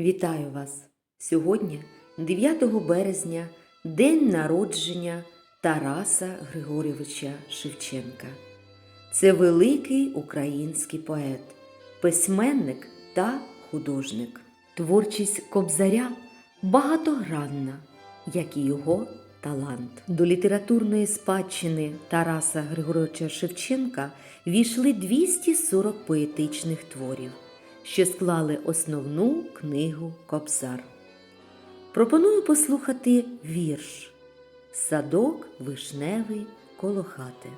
Вітаю вас! Сьогодні, 9 березня, день народження Тараса Григорьовича Шевченка. Це великий український поет, письменник та художник. Творчість Кобзаря багатогранна, як і його талант. До літературної спадщини Тараса Григоровича Шевченка війшли 240 поетичних творів, що склали основну книгу Кобзар. Пропоную послухати вірш Садок вишневий коло хати.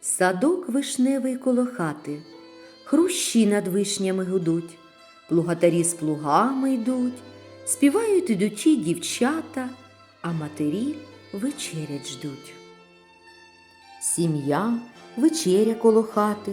Садок вишневий коло хати, хрущі над вишнями гудуть, плугатарі з плугами йдуть, співають ідучі дівчата, а матері вечерять ждуть. Сім'я, вечеря коло хати,